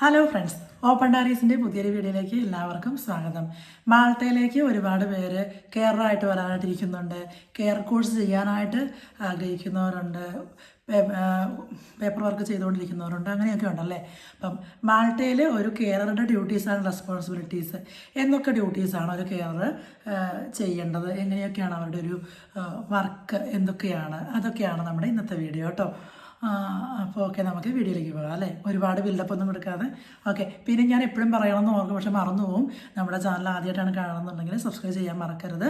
Hello friends open ഡയറീസിന്റെ പുതിയൊരു വീഡിയോയിലേക്ക് എല്ലാവർക്കും സ്വാഗതം. മാൾട്ടയിലേക്ക് ഒരുപാട് പേര് കെയറായിട്ട് വരാനായിട്ടിരിക്കുന്നുണ്ട്. കെയർ കോഴ്സ് ചെയ്യാനായിട്ട് ആഗ്രഹിക്കുന്നവരുണ്ട്. പേപ്പർ വർക്ക് ചെയ്തുകൊണ്ടിരിക്കുന്നവരുണ്ട്. അങ്ങനെയൊക്കെ ഉണ്ടല്ലേ? അപ്പം മാൾട്ടയിൽ ഒരു കെയറുടെ ഡ്യൂട്ടീസ് ആൻഡ് റെസ്പോൺസിബിലിറ്റീസ് എന്തൊക്കെ ഡ്യൂട്ടീസാണ് ഒരു കെയർ ചെയ്യേണ്ടത്. എങ്ങനെയൊക്കെയാണ് അവരുടെ ഒരു വർക്ക് എന്തൊക്കെയാണ്? അതൊക്കെയാണ് നമ്മുടെ ഇന്നത്തെ വീഡിയോ കേട്ടോ അപ്പോൾ ഓക്കെ നമുക്ക് വീഡിയോയിലേക്ക് പോകാം അല്ലേ? ഒരുപാട് ബിൽഡപ്പ് ഒന്നും കൊടുക്കാതെ ഓക്കെ പിന്നെ ഞാൻ എപ്പോഴും പറയണമെന്ന് ഓർക്കും പക്ഷെ മറന്നു പോകും നമ്മുടെ ചാനൽ ആദ്യമായിട്ടാണ് കാണുന്നുണ്ടെങ്കിൽ സബ്സ്ക്രൈബ് ചെയ്യാൻ മറക്കരുത്.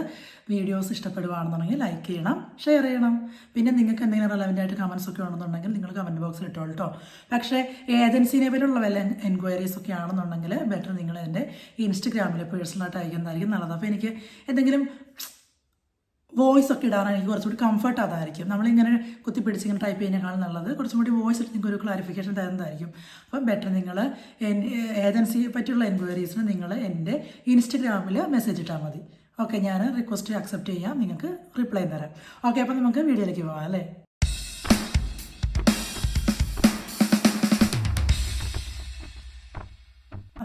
വീഡിയോസ് ഇഷ്ടപ്പെടുവാണെന്നുണ്ടെങ്കിൽ ലൈക്ക് ചെയ്യണം ഷെയർ ചെയ്യണം. പിന്നെ നിങ്ങൾക്ക് എന്തെങ്കിലും റെലവന്റ് ആയിട്ട് കമൻസ് ഒക്കെ ഉണ്ടെന്നുണ്ടെങ്കിൽ നിങ്ങൾ കമന്റ് ബോക്സിൽ ഇട്ടോളൂ കേട്ടോ പക്ഷേ ഏജൻസി ലെവലുള്ള വല്ല എൻക്വയറീസ് ഒക്കെ ആണെന്നുണ്ടെങ്കിൽ ബെറ്റർ നിങ്ങൾ എന്റെ ഇൻസ്റ്റഗ്രാമിൽ പേഴ്സണലായിട്ട് അയക്കുന്നതായിരിക്കും നല്ലത്. അപ്പോൾ എനിക്ക് എന്തെങ്കിലും വോയിസ് ഒക്കെ ഇടാനാണ് എനിക്ക് കുറച്ചുകൂടി കംഫർട്ട് അതായിരിക്കും. നമ്മളിങ്ങനെ കുത്തിപ്പിടിച്ച് ഇങ്ങനെ ടൈപ്പ് ചെയ്യുന്നതിനേക്കാൾ നല്ലത് കുറച്ചും കൂടി വോയിസ് നിങ്ങൾക്ക് ഒരു ക്ലാരിഫിക്കേഷൻ തരുന്നതായിരിക്കും. അപ്പം ബെറ്റർ നിങ്ങൾ ഏജൻസിയെ പറ്റിയുള്ള എൻക്വയറീസിന് നിങ്ങൾ എന്റെ ഇൻസ്റ്റഗ്രാമിൽ മെസ്സേജ് ഇട്ടാൽ മതി. ഓക്കെ ഞാൻ റിക്വസ്റ്റ് അക്സെപ്റ്റ് ചെയ്യാം. നിങ്ങൾക്ക് റിപ്ലൈ തരാം. ഓക്കെ അപ്പം നമുക്ക് വീഡിയോയിലേക്ക് പോകാം അല്ലേ?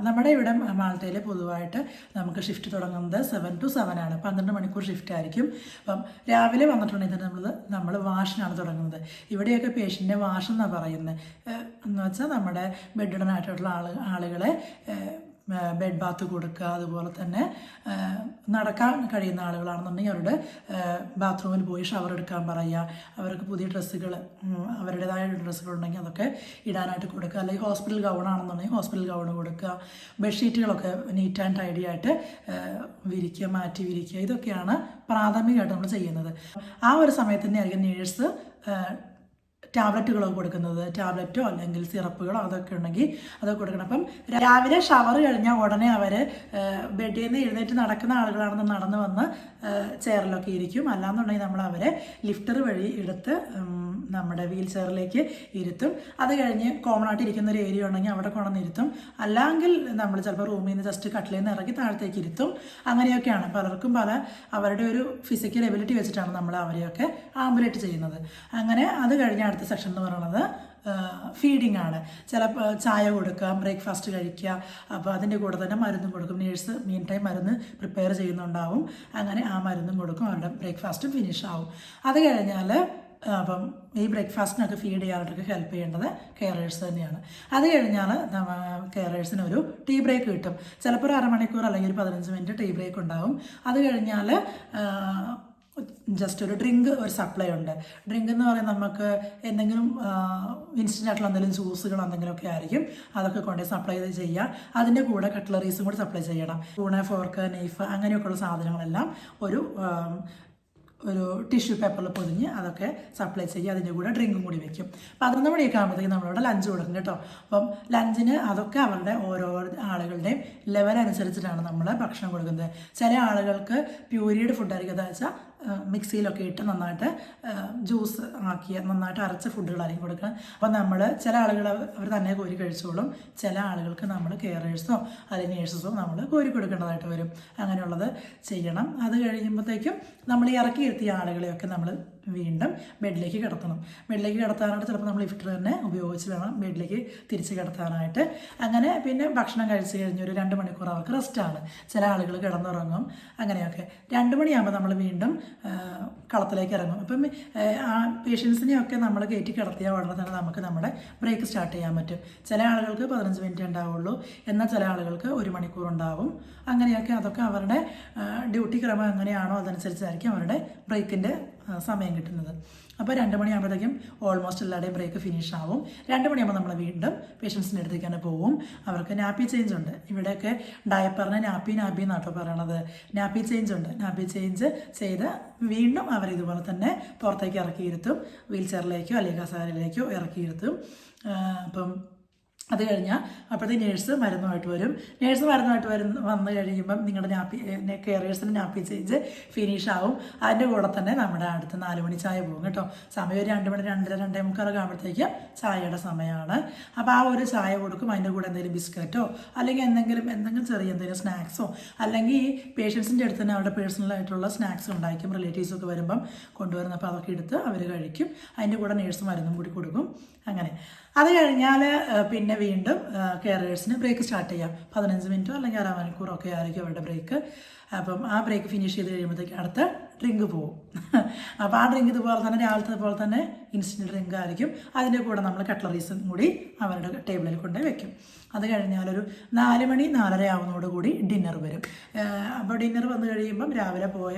നമ്മുടെ ഇവിടെ മാൾട്ടയിൽ പൊതുവായിട്ട് നമുക്ക് ഷിഫ്റ്റ് തുടങ്ങുന്നത് സെവൻ ടു സെവൻ ആണ്. പന്ത്രണ്ട് മണിക്കൂർ ഷിഫ്റ്റ് ആയിരിക്കും. അപ്പം രാവിലെ വന്നിട്ടുണ്ടെങ്കിൽ തന്നെ നമ്മൾ നമ്മൾ വാഷിനാണ് തുടങ്ങുന്നത്. ഇവിടെയൊക്കെ പേഷ്യന്റെ വാഷെന്നാണ് പറയുന്നത് എന്ന് വെച്ചാൽ നമ്മുടെ ബെഡിഡനായിട്ടുള്ള ആൾ ആളുകളെ ബെഡ് ബാത്ത് കൊടുക്കുക അതുപോലെ തന്നെ നടക്കാൻ കഴിയുന്ന ആളുകളാണെന്നുണ്ടെങ്കിൽ അവരുടെ ബാത്റൂമിൽ പോയി ഷവർ എടുക്കാൻ പറയുക. അവർക്ക് പുതിയ ഡ്രസ്സുകൾ അവരുടേതായ ഡ്രസ്സുകൾ ഉണ്ടെങ്കിൽ അതൊക്കെ ഇടാനായിട്ട് കൊടുക്കുക. അല്ലെങ്കിൽ ഹോസ്പിറ്റൽ ഗൗൺ ആണെന്നുണ്ടെങ്കിൽ ഹോസ്പിറ്റൽ ഗൗൺ കൊടുക്കുക. ബെഡ്ഷീറ്റുകളൊക്കെ നീറ്റ് ആൻഡ് ടൈഡി ആയിട്ട് വിരിക്കുക മാറ്റി വിരിക്കുക. ഇതൊക്കെയാണ് പ്രാഥമികമായിട്ട് നമ്മൾ ചെയ്യുന്നത്. ആ ഒരു സമയത്ത് തന്നെ ആയിരിക്കും നേഴ്സ് ടാബ്ലറ്റുകളൊക്കെ കൊടുക്കുന്നത്? ടാബ്ലറ്റോ അല്ലെങ്കിൽ സിറപ്പുകളോ അതൊക്കെ ഉണ്ടെങ്കിൽ അതൊക്കെ കൊടുക്കണം. അപ്പം രാവിലെ ഷവർ കഴിഞ്ഞാൽ ഉടനെ അവർ ബെഡിൽ നിന്ന് എഴുന്നേറ്റ് നടക്കുന്ന ആളുകളാണെന്ന് നടന്നു വന്ന് ചെയറിലൊക്കെ ഇരിക്കും. അല്ലാന്നുണ്ടെങ്കിൽ നമ്മൾ അവരെ ലിഫ്റ്റർ വഴി എടുത്ത് നമ്മുടെ വീൽ ചെയറിലേക്ക് ഇരുത്തും. അത് കഴിഞ്ഞ് കോമൺ ആയിട്ട് ഇരിക്കുന്ന ഒരു ഏരിയ ഉണ്ടെങ്കിൽ അവിടെ കൊണ്ടുവന്നിരുത്തും അല്ലെങ്കിൽ നമ്മൾ ചിലപ്പോൾ റൂമിൽ നിന്ന് ജസ്റ്റ് കട്ടിലിൽ നിന്ന് ഇറക്കി താഴത്തേക്ക് ഇരുത്തും. അങ്ങനെയൊക്കെയാണ് പലർക്കും പല അവരുടെ ഒരു ഫിസിക്കൽ എബിലിറ്റി വെച്ചിട്ടാണ് നമ്മൾ അവരെയൊക്കെ ആംബുലേറ്റ് ചെയ്യുന്നത്. അങ്ങനെ അത് കഴിഞ്ഞ അടുത്ത സെക്ഷൻ എന്ന് പറയുന്നത് ഫീഡിംഗ് ആണ്. ചില ചായ കൊടുക്കുക ബ്രേക്ക്ഫാസ്റ്റ് കഴിക്കുക. അപ്പോൾ അതിന്റെ കൂടെ തന്നെ മരുന്നും കൊടുക്കും. നേഴ്സ് മീൻ ടൈം മരുന്ന് പ്രിപ്പയർ ചെയ്യുന്നുണ്ടാവും. അങ്ങനെ ആ മരുന്നും കൊടുക്കും. അവരുടെ ബ്രേക്ക്ഫാസ്റ്റും ഫിനിഷ് ആവും. അത് കഴിഞ്ഞാൽ അപ്പം ഈ ബ്രേക്ക്ഫാസ്റ്റിനൊക്കെ ഫീഡ് ചെയ്യാനായിട്ടൊക്കെ ഹെൽപ്പ് ചെയ്യേണ്ടത് കെയറേഴ്സ് തന്നെയാണ്. അത് കഴിഞ്ഞാൽ കെയറേഴ്സിന് ഒരു ടീ ബ്രേക്ക് കിട്ടും. ചിലപ്പോൾ ഒരു അരമണിക്കൂർ അല്ലെങ്കിൽ ഒരു പതിനഞ്ച് മിനിറ്റ് ടീ ബ്രേക്ക് ഉണ്ടാവും. അത് കഴിഞ്ഞാൽ ജസ്റ്റ് ഒരു ഡ്രിങ്ക് ഒരു സപ്ലൈ ഉണ്ട്. ഡ്രിങ്ക് എന്ന് പറയുന്നത് നമുക്ക് എന്തെങ്കിലും ഇൻസ്റ്റന്റ് ആയിട്ടുള്ള എന്തെങ്കിലും ജ്യൂസുകൾ എന്തെങ്കിലുമൊക്കെ ആയിരിക്കും. അതൊക്കെ കൊണ്ട് സപ്ലൈ ചെയ്യുക അതിന്റെ കൂടെ കട്ട്ലറീസും കൂടി സപ്ലൈ ചെയ്യണം. ഊണ് ഫോർക്ക് നെയ്ഫ് അങ്ങനെയൊക്കെയുള്ള സാധനങ്ങളെല്ലാം ഒരു ഒരു ടിഷ്യൂ പേപ്പറിൽ പൊതിഞ്ഞ് അതൊക്കെ സപ്ലൈ ചെയ്യുക അതിന്റെ കൂടെ ഡ്രിങ്കും കൂടി വെക്കും. പതിനൊന്ന് മണിയൊക്കെ ആകുമ്പോഴത്തേക്കും നമ്മളവിടെ ലഞ്ച് കൊടുക്കും കേട്ടോ. അപ്പം ലഞ്ചിന് അതൊക്കെ അവരുടെ ഓരോ ആളുകളുടെയും ലെവൽ അനുസരിച്ചിട്ടാണ് നമ്മൾ ഭക്ഷണം കൊടുക്കുന്നത്. ചില ആളുകൾക്ക് പ്യൂരിയുടെ ഫുഡായിരിക്കും എന്താ വെച്ചാൽ മിക്സിയിലൊക്കെ ഇട്ട് നന്നായിട്ട് ജ്യൂസ് ആക്കിയ നന്നായിട്ട് അരച്ച ഫുഡുകളായിരിക്കും കൊടുക്കുക അപ്പോൾ നമ്മൾ ചില ആളുകൾ അവർ തന്നെ കോരി കഴിച്ചോളും. ചില ആളുകൾക്ക് നമ്മൾ കെയറേഴ്സോ അല്ലെങ്കിൽ നേഴ്സസോ നമ്മൾ കോരി കൊടുക്കേണ്ടതായിട്ട് വരും. അങ്ങനെയുള്ളത് ചെയ്യണം. അത് കഴിയുമ്പോഴത്തേക്കും നമ്മൾ ഇറക്കി ഇരുത്തിയ ആളുകളെയൊക്കെ നമ്മൾ വീണ്ടും ബെഡിലേക്ക് കിടത്തണം. ബെഡിലേക്ക് കിടത്താനായിട്ട് ചിലപ്പോൾ നമ്മൾ ലിഫ്റ്റർ തന്നെ ഉപയോഗിച്ച് വേണം ബെഡിലേക്ക് തിരിച്ച് കിടത്താനായിട്ട്. അങ്ങനെ പിന്നെ ഭക്ഷണം കഴിച്ച് കഴിഞ്ഞ് ഒരു രണ്ട് മണിക്കൂർ അവർക്ക് റെസ്റ്റാണ് ചില ആളുകൾ കിടന്നുറങ്ങും. അങ്ങനെയൊക്കെ. രണ്ട് മണിയാകുമ്പോൾ നമ്മൾ വീണ്ടും കളത്തിലേക്ക് ഇറങ്ങും. അപ്പം ആ പേഷ്യൻസിനെയൊക്കെ നമ്മൾ കയറ്റി കിടത്തിയ ഉടനെ തന്നെ നമുക്ക് നമ്മുടെ ബ്രേക്ക് സ്റ്റാർട്ട് ചെയ്യാൻ പറ്റും. ചില ആളുകൾക്ക് പതിനഞ്ച് മിനിറ്റ് ഉണ്ടാവുള്ളൂ. എന്നാൽ ചില ആളുകൾക്ക് ഒരു മണിക്കൂർ ഉണ്ടാവും. അങ്ങനെയൊക്കെ അതൊക്കെ അവരുടെ ഡ്യൂട്ടി ക്രമം എങ്ങനെയാണോ അതനുസരിച്ചായിരിക്കും അവരുടെ ബ്രേക്കിന്റെ സമയം കിട്ടുന്നത്. അപ്പോൾ രണ്ട് മണിയാകുമ്പോഴത്തേക്കും ഓൾമോസ്റ്റ് എല്ലാവരുടെയും ബ്രേക്ക് ഫിനിഷ് ആവും. രണ്ട് മണിയാകുമ്പോൾ നമ്മൾ വീണ്ടും പേഷ്യൻസിന്റെ അടുത്തേക്ക് തന്നെ പോവും. അവർക്ക് നാപ്പി ചേഞ്ച് ഉണ്ട്. ഇവിടെയൊക്കെ ഡയപ്പറിന് നാപ്പി നാപ്പി എന്നാട്ടോ പറയണത്. നാപ്പി ചേഞ്ച് ഉണ്ട്. നാപ്പി ചേഞ്ച് ചെയ്ത് വീണ്ടും അവർ ഇതുപോലെ തന്നെ പുറത്തേക്ക് ഇറക്കിയിരുത്തും. വീൽ ചെയറിലേക്കോ അല്ലെങ്കിൽ കസാരയിലേക്കോ ഇറക്കിയിരുത്തും. അപ്പം അത് കഴിഞ്ഞാൽ അപ്പോഴത്തെ നേഴ്സ് മരുന്നുമായിട്ട് വരും. നേഴ്സ് മരുന്നുമായിട്ട് വരുന്ന വന്നു കഴിയുമ്പം നിങ്ങളുടെ നാപ്പി കെയറേഴ്സിന്റെ നാപ്പി ചേഞ്ച് ഫിനിഷ് ആവും. അതിന്റെ കൂടെ തന്നെ നമ്മുടെ അടുത്ത് നാല് മണി ചായ പോകും കേട്ടോ. സമയം ഒരു രണ്ട് മണി രണ്ടര രണ്ടേ മുക്കാലൊക്കെ ആകുമ്പോഴത്തേക്ക് ചായയുടെ സമയമാണ്. അപ്പോൾ ആ ഒരു ചായ കൊടുക്കും. അതിന്റെ കൂടെ എന്തെങ്കിലും ബിസ്ക്കറ്റോ അല്ലെങ്കിൽ എന്തെങ്കിലും എന്തെങ്കിലും ചെറിയ എന്തെങ്കിലും സ്നാക്സോ അല്ലെങ്കിൽ ഈ പേഷ്യൻസിന്റെ അടുത്ത് തന്നെ അവരുടെ പേഴ്സണലായിട്ടുള്ള സ്നാക്സ് ഉണ്ടായിരിക്കും. റിലേറ്റീവ്സൊക്കെ വരുമ്പം കൊണ്ടുവരുന്ന അപ്പോൾ അതൊക്കെ എടുത്ത് അവർ കഴിക്കും. അതിന്റെ കൂടെ നേഴ്സ് മരുന്നും കൂടി കൊടുക്കും. അങ്ങനെ. അത് കഴിഞ്ഞാൽ പിന്നെ വീണ്ടും കെയറേഴ്സിന് ബ്രേക്ക് സ്റ്റാർട്ട് ചെയ്യാം. പതിനഞ്ച് മിനിറ്റോ അല്ലെങ്കിൽ അര മണിക്കൂറോ ഒക്കെ ആയിരിക്കും അവരുടെ ബ്രേക്ക് അപ്പം ആ ബ്രേക്ക് ഫിനിഷ് ചെയ്ത് കഴിയുമ്പോഴത്തേക്ക് അടുത്ത ഡ്രിങ്ക് പോകും അപ്പോൾ ആ ഡ്രിങ്ക് ഇതുപോലെ തന്നെ രാവിലത്തെ പോലെ തന്നെ ഇൻസ്റ്റന്റ് ഡ്രിങ്ക് ആയിരിക്കും. അതിന്റെ കൂടെ നമ്മൾ കട്ട്ലറീസും കൂടി അവരുടെ ടേബിളിൽ കൊണ്ടുപോയി വെക്കും. അത് കഴിഞ്ഞാലൊരു നാല് മണി നാലര ആവുന്നതോടുകൂടി ഡിന്നർ വരും. അപ്പോൾ ഡിന്നർ വന്നു കഴിയുമ്പം രാവിലെ പോയ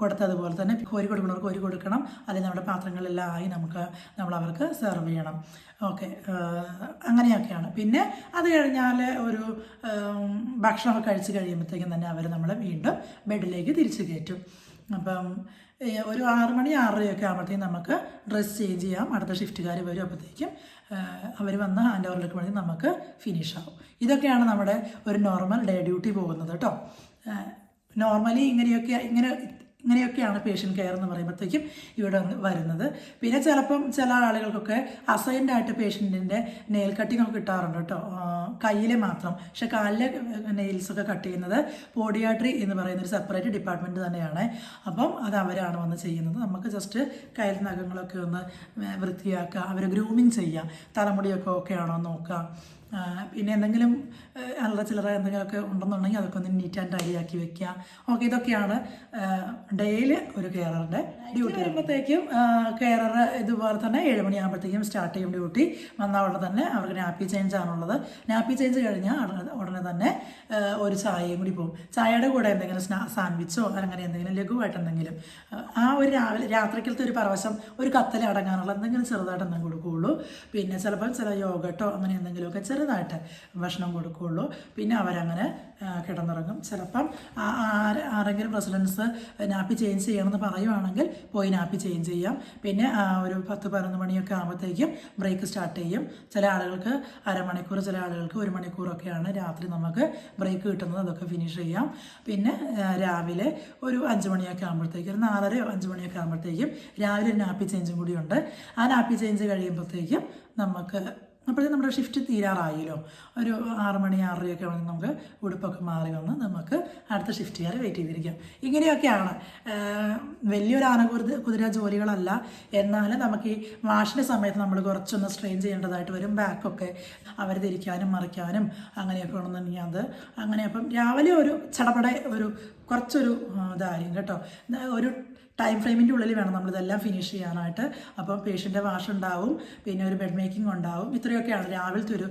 കൊടുത്തതുപോലെ തന്നെ കോരി കൊടുക്കുന്നവർക്ക് കോരി കൊടുക്കണം. അല്ലെങ്കിൽ നമ്മുടെ പാത്രങ്ങളെല്ലാം ആയി നമുക്ക് നമ്മൾ അവർക്ക് സെർവ് ചെയ്യണം. ഓക്കെ അങ്ങനെയൊക്കെയാണ്. പിന്നെ അത് കഴിഞ്ഞാൽ ഒരു ഭക്ഷണമൊക്കെ കഴിച്ച് കഴിയുമ്പോഴത്തേക്കും തന്നെ അവർ നമ്മൾ വീണ്ടും ബെഡിലേക്ക് തിരിച്ചു കയറ്റും. അപ്പം ഒരു ആറ് മണി ആറരയൊക്കെ ആകുമ്പോഴത്തേക്കും നമുക്ക് ഡ്രസ്സ് ചേഞ്ച് ചെയ്യാം. അടുത്ത ഷിഫ്റ്റുകാർ വരും അപ്പോഴത്തേക്കും അവർ വന്ന് ഹാൻഡ് ഓവറിലേക്ക് വേണമെങ്കിൽ നമുക്ക് ഫിനിഷ് ആവും. ഇതൊക്കെയാണ് നമ്മുടെ ഒരു നോർമൽ ഡേ ഡ്യൂട്ടി പോകുന്നത് കേട്ടോ നോർമലി ഇങ്ങനെയൊക്കെ ഇങ്ങനെ ഇങ്ങനെയൊക്കെയാണ് പേഷ്യന്റ് കെയർ എന്ന് പറയുമ്പോഴത്തേക്കും ഇവിടെ വരുന്നത്. പിന്നെ ചിലപ്പം ചില ആളുകൾക്കൊക്കെ അസൈൻഡ് ആയിട്ട് പേഷ്യന്റിന്റെ നെയിൽ ഒക്കെ കിട്ടാറുണ്ട് കേട്ടോ. കയ്യിൽ മാത്രം. പക്ഷെ കാലിലെ നെയിൽസൊക്കെ കട്ട് ചെയ്യുന്നത് പോഡിയാട്രി എന്ന് പറയുന്ന ഒരു സെപ്പറേറ്റ് ഡിപ്പാർട്ട്മെന്റ് തന്നെയാണ്. അപ്പം അത് അവരാണ് വന്ന് ചെയ്യുന്നത്. നമുക്ക് ജസ്റ്റ് കയ്യിൽ നഖങ്ങളൊക്കെ ഒന്ന് വൃത്തിയാക്കുക അവരെ ഗ്രൂമിങ് ചെയ്യുക തലമുടിയൊക്കെ ഓക്കെ ആണോ നോക്കുക. പിന്നെ എന്തെങ്കിലും അല്ലറ ചില്ലറ എന്തെങ്കിലുമൊക്കെ ഉണ്ടെന്നുണ്ടെങ്കിൽ അതൊക്കെ ഒന്ന് നീറ്റ് ആൻഡ് ടൈഡി ആക്കി വെക്കുക. ഓക്കെ ഇതൊക്കെയാണ് ഡെയിലി ഒരു കെയറിന്റെ ഡ്യൂട്ടി വരുമ്പോഴത്തേക്കും കെയറർ ഇതുപോലെ തന്നെ ഏഴ് മണിയാകുമ്പോഴത്തേക്കും സ്റ്റാർട്ട് ചെയ്യും ഡ്യൂട്ടി വന്ന ഉടനെ തന്നെ അവർക്ക് നാപ്പി ചേഞ്ച് ആണുള്ളത്. നാപ്പി ചേഞ്ച് കഴിഞ്ഞാൽ ഉടനെ തന്നെ ഒരു ചായയും കൂടി പോകും. ചായയുടെ കൂടെ എന്തെങ്കിലും സ്നാ സാൻഡ്വിച്ചോ അങ്ങനെ എന്തെങ്കിലും ലഘുവായിട്ട് എന്തെങ്കിലും ആ, ഒരു രാവിലെ രാത്രിക്കലത്തെ ഒരു പരവശം ഒരു കത്തൽ അടങ്ങാനുള്ള എന്തെങ്കിലും ചെറുതായിട്ട് എന്തെങ്കിലും കൊടുക്കുകയുള്ളൂ. പിന്നെ ചിലപ്പോൾ ചില യോഗട്ടോ അങ്ങനെ എന്തെങ്കിലുമൊക്കെ ചെറുതായിട്ട് ഭക്ഷണം കൊടുക്കുകയുള്ളൂ. പിന്നെ അവരങ്ങനെ കിടന്നുറങ്ങും. ചിലപ്പം ആരെങ്കിലും റെസിഡൻസ് നാപ്പി ചേഞ്ച് ചെയ്യണമെന്ന് പറയുവാണെങ്കിൽ പോയി നാപ്പി ചേഞ്ച് ചെയ്യാം. പിന്നെ ഒരു പത്ത് പതിനൊന്ന് മണിയൊക്കെ ആകുമ്പോഴത്തേക്കും ബ്രേക്ക് സ്റ്റാർട്ട് ചെയ്യും. ചില ആളുകൾക്ക് അരമണിക്കൂർ ചില ആളുകൾക്ക് ഒരു മണിക്കൂറൊക്കെയാണ് രാത്രി നമുക്ക് ബ്രേക്ക് കിട്ടുന്നത്. അതൊക്കെ ഫിനിഷ് ചെയ്യാം. പിന്നെ രാവിലെ ഒരു അഞ്ച് മണിയൊക്കെ ആകുമ്പോഴത്തേക്കും ഒരു നാലരയോ അഞ്ച് മണിയൊക്കെ ആകുമ്പോഴത്തേക്കും രാവിലെ ഒരു നാപ്പി ചേഞ്ചും കൂടിയുണ്ട്. ആ നാപ്പി ചേഞ്ച് കഴിയുമ്പോഴത്തേക്കും നമുക്ക് അപ്പോഴത്തേക്കും നമ്മുടെ ഷിഫ്റ്റ് തീരാറായല്ലോ. ഒരു ആറ് മണി ആറരയൊക്കെ ആണെങ്കിൽ നമുക്ക് ഉടുപ്പൊക്കെ മാറി വന്ന് നമുക്ക് അടുത്ത ഷിഫ്റ്റ് ഷിഫ്റ്റുകാരെ വെയിറ്റ് ചെയ്തിരിക്കാം. ഇങ്ങനെയൊക്കെയാണ്. വലിയൊരു ആനകുരുത് കുതിര ജോലികളല്ല. എന്നാലും നമുക്ക് ഈ വാഷിന്റെ സമയത്ത് നമ്മൾ കുറച്ചൊന്ന് സ്ട്രെയിൻ ചെയ്യേണ്ടതായിട്ട് വരും. ബാക്കൊക്കെ അവർ തിരിക്കാനും മറിക്കാനും അങ്ങനെയൊക്കെ ഉണ്ടെന്നുണ്ടെങ്കിൽ അത്. അങ്ങനെ അപ്പം രാവിലെ ഒരു ചടപട ഒരു കുറച്ചൊരു ഇതായിരിക്കും കേട്ടോ. ഒരു ടൈം ഫ്രെയിമിന്റെ ഉള്ളിൽ വേണം നമ്മളിതെല്ലാം ഫിനിഷ് ചെയ്യാനായിട്ട്. അപ്പം പേഷ്യന്റെ വാഷ് ഉണ്ടാവും. പിന്നെ ഒരു ബെഡ് മേക്കിംഗ് ഉണ്ടാവും. ഇത്രയൊക്കെയാണ് രാവിലത്തെ ഒരു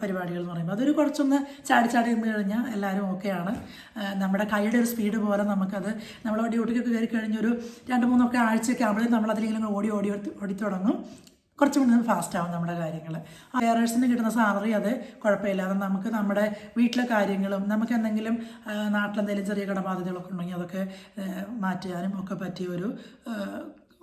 പരിപാടികൾ എന്ന് പറയുമ്പോൾ അതൊരു കുറച്ചൊന്ന് ചാടി ചാടി നിന്ന് കഴിഞ്ഞാൽ എല്ലാവരും ഓക്കെയാണ്. നമ്മുടെ കൈയുടെ ഒരു സ്പീഡ് പോലെ നമുക്കത് നമ്മൾ ഡ്യൂട്ടിക്കൊക്കെ കയറി കഴിഞ്ഞൊരു രണ്ട് മൂന്നൊക്കെ ആഴ്ചയൊക്കെ ആകുമ്പോഴേ നമ്മൾ ഓടി ഓടി ഓടി തുടങ്ങും. കുറച്ചും കൂടി ഫാസ്റ്റ് ആവും നമ്മുടെ കാര്യങ്ങൾ ഫെയറേഴ്സിന് കിട്ടുന്ന സാലറി അത് കുഴപ്പമില്ലാതെ നമുക്ക് നമ്മുടെ വീട്ടിലെ കാര്യങ്ങളും നമുക്ക് എന്തെങ്കിലും നാട്ടിലെന്തെങ്കിലും ചെറിയ കടബാധ്യതകളൊക്കെ ഉണ്ടെങ്കിൽ അതൊക്കെ മാറ്റിയാനും ഒക്കെ പറ്റിയ ഒരു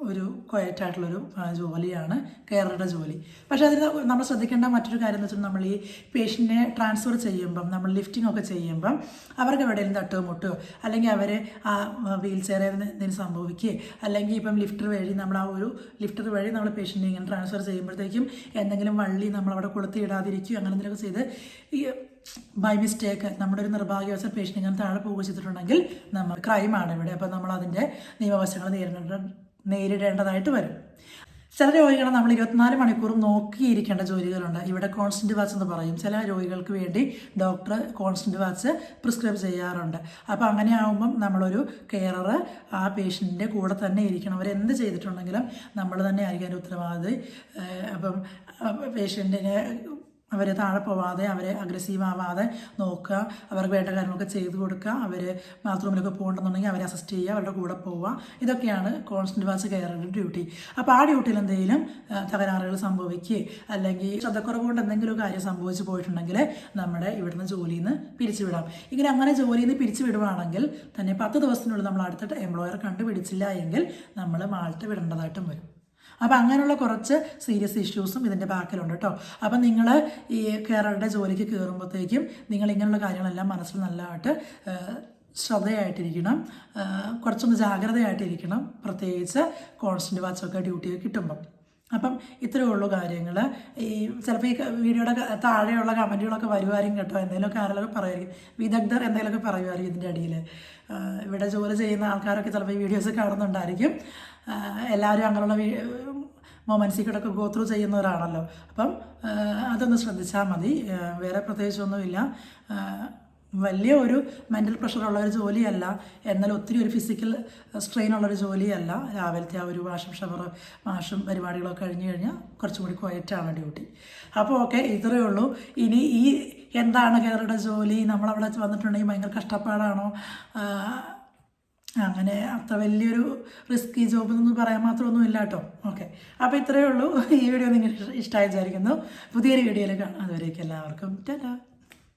ഒരു ക്വയറ്റായിട്ടുള്ളൊരു ജോലിയാണ് കെയറുടെ ജോലി. പക്ഷേ അതിന് നമ്മൾ ശ്രദ്ധിക്കേണ്ട മറ്റൊരു കാര്യം എന്ന് വെച്ചാൽ നമ്മൾ ഈ പേഷ്യന്റിനെ ട്രാൻസ്ഫർ ചെയ്യുമ്പം നമ്മൾ ലിഫ്റ്റിംഗ് ഒക്കെ ചെയ്യുമ്പം അവർക്ക് എവിടെയെങ്കിലും തട്ടോ മുട്ടോ അല്ലെങ്കിൽ അവർ ആ വീൽ ചെയറിൽ എന്തെങ്കിലും സംഭവിക്കുകയോ അല്ലെങ്കിൽ ഇപ്പം ലിഫ്റ്റർ വഴി നമ്മൾ ആ ഒരു ലിഫ്റ്റർ വഴി നമ്മൾ പേഷ്യന്റിനെ ഇങ്ങനെ ട്രാൻസ്ഫർ ചെയ്യുമ്പോഴത്തേക്കും എന്തെങ്കിലും വള്ളി നമ്മളവിടെ കൊളുത്തിയിടാതിരിക്കുകയോ അങ്ങനെ എന്തെങ്കിലുമൊക്കെ ചെയ്ത് ഈ ബൈ മിസ്റ്റേക്ക് നമ്മുടെ ഒരു നിർഭാഗ്യവശ പേഷ്യന്റ് ഇങ്ങനെ താഴെ പോകുക ചെയ്തിട്ടുണ്ടെങ്കിൽ നമ്മൾ ക്രൈമാണ് ഇവിടെ. അപ്പോൾ നമ്മൾ അതിന്റെ നിയമവശങ്ങൾ നേരിടേണ്ട നേരിടേണ്ടതായിട്ട് വരും. ചില രോഗികളെ നമ്മൾ ഇരുപത്തിനാല് മണിക്കൂറും നോക്കിയിരിക്കേണ്ട ജോലികളുണ്ട്. ഇവിടെ കോൺസ്റ്റന്റ് വാച്ച് എന്ന് പറയും. ചില രോഗികൾക്ക് വേണ്ടി ഡോക്ടർ കോൺസ്റ്റന്റ് വാച്ച് പ്രിസ്ക്രൈബ് ചെയ്യാറുണ്ട്. അപ്പോൾ അങ്ങനെ ആകുമ്പം നമ്മളൊരു കെയറർ ആ പേഷ്യന്റിന്റെ കൂടെ തന്നെ ഇരിക്കണം. അവർ എന്ത് ചെയ്തിട്ടുണ്ടെങ്കിലും നമ്മൾ തന്നെ ആയിരിക്കും അതിന്റെ ഉത്തരവാദി. അപ്പം പേഷ്യന്റിനെ അവർ താഴെ പോവാതെ അവരെ അഗ്രസീവ് ആവാതെ നോക്കുക അവർക്ക് വേണ്ട കാര്യങ്ങളൊക്കെ ചെയ്തു കൊടുക്കുക അവർ ബാത്റൂമിലൊക്കെ പോകണമെന്നുണ്ടെങ്കിൽ അവരെ അസിസ്റ്റ് ചെയ്യുക അവരുടെ കൂടെ പോവുക. ഇതൊക്കെയാണ് കോൺസ്റ്റന്റ് വാച്ച് കയറേണ്ട ഡ്യൂട്ടി അപ്പോൾ ആ ഡ്യൂട്ടിയിൽ എന്തെങ്കിലും തകരാറുകൾ സംഭവിക്കുക അല്ലെങ്കിൽ ശ്രദ്ധക്കുറവ് കൊണ്ട് എന്തെങ്കിലും കാര്യം സംഭവിച്ചു പോയിട്ടുണ്ടെങ്കിൽ നമ്മുടെ ഇവിടുന്ന് ജോലിയിൽ നിന്ന് പിരിച്ചുവിടാം. ഇങ്ങനെ അങ്ങനെ ജോലിയിൽ നിന്ന് പിരിച്ചു വിടുവാണെങ്കിൽ തന്നെ പത്ത് ദിവസത്തിനുള്ളിൽ നമ്മൾ അടുത്ത എംപ്ലോയർ കണ്ടുപിടിച്ചില്ല എങ്കിൽ നമ്മൾ മാൾട്ട് വിടേണ്ടതായിട്ടും വരും. അപ്പം അങ്ങനെയുള്ള കുറച്ച് സീരിയസ് ഇഷ്യൂസും ഇതിന്റെ ബാക്കിലുണ്ട് കേട്ടോ അപ്പം നിങ്ങൾ ഈ കേരളയുടെ ജോലിക്ക് കയറുമ്പോഴത്തേക്കും നിങ്ങൾ ഇങ്ങനെയുള്ള കാര്യങ്ങളെല്ലാം മനസ്സിൽ നല്ലതായിട്ട് ശ്രദ്ധയായിട്ടിരിക്കണം. കുറച്ചൊന്ന് ജാഗ്രതയായിട്ടിരിക്കണം. പ്രത്യേകിച്ച് കോൺസ്റ്റന്റ് വാച്ചൊക്കെ ഡ്യൂട്ടിയൊക്കെ കിട്ടുമ്പം. അപ്പം ഇത്രയേ ഉള്ളൂ കാര്യങ്ങൾ ഈ ചിലപ്പോൾ ഈ വീഡിയോയുടെ താഴെയുള്ള കമന്റുകളൊക്കെ വരുമായിരിക്കും കേട്ടോ. എന്തെങ്കിലുമൊക്കെ ആരെങ്കിലുമൊക്കെ പറയുമായിരിക്കും. വിദഗ്ധർ എന്തെങ്കിലുമൊക്കെ പറയുമായിരിക്കും ഇതിന്റെ അടിയിൽ ഇവിടെ ജോലി ചെയ്യുന്ന ആൾക്കാരൊക്കെ ചിലപ്പോൾ ഈ വീഡിയോസ് കാണുന്നുണ്ടായിരിക്കും. എല്ലാവരും അങ്ങനെയുള്ള മൊമെൻസിൽ കൂടെ ഒക്കെ ഗോ ത്രൂ ചെയ്യുന്നവരാണല്ലോ. അപ്പം അതൊന്ന് ശ്രദ്ധിച്ചാൽ മതി. വേറെ പ്രത്യേകിച്ചൊന്നുമില്ല. വലിയ ഒരു മെന്റൽ പ്രഷറുള്ള ഒരു ജോലിയല്ല. എന്നാൽ ഒത്തിരി ഒരു ഫിസിക്കൽ സ്ട്രെയിൻ ഉള്ളൊരു ജോലിയല്ല. രാവിലത്തെ ആ ഒരു വാഷും ഷവർ വാഷും പരിപാടികളൊക്കെ കഴിഞ്ഞ് കഴിഞ്ഞാൽ കുറച്ചും കൂടി ക്വയറ്റാണ് ഡ്യൂട്ടി അപ്പോൾ ഓക്കെ ഇത്രയേ ഉള്ളൂ. ഇനി ഈ എന്താണ് കയറുടെ ജോലി? നമ്മളവിടെ വന്നിട്ടുണ്ടെങ്കിൽ ഭയങ്കര കഷ്ടപ്പാടാണോ? അങ്ങനെ അത്ര വലിയൊരു റിസ്കി ജോബ് എന്നൊന്നും പറയാൻ മാത്രമൊന്നും ഇല്ല കേട്ടോ. ഓക്കെ അപ്പോൾ ഇത്രയേ ഉള്ളൂ. ഈ വീഡിയോ നിങ്ങൾക്ക് ഇഷ്ടമായി വിചാരിക്കുന്നു. പുതിയൊരു വീഡിയോയിൽ കാണാം. അതുവരേക്കും എല്ലാവർക്കും. ടാറ്റാ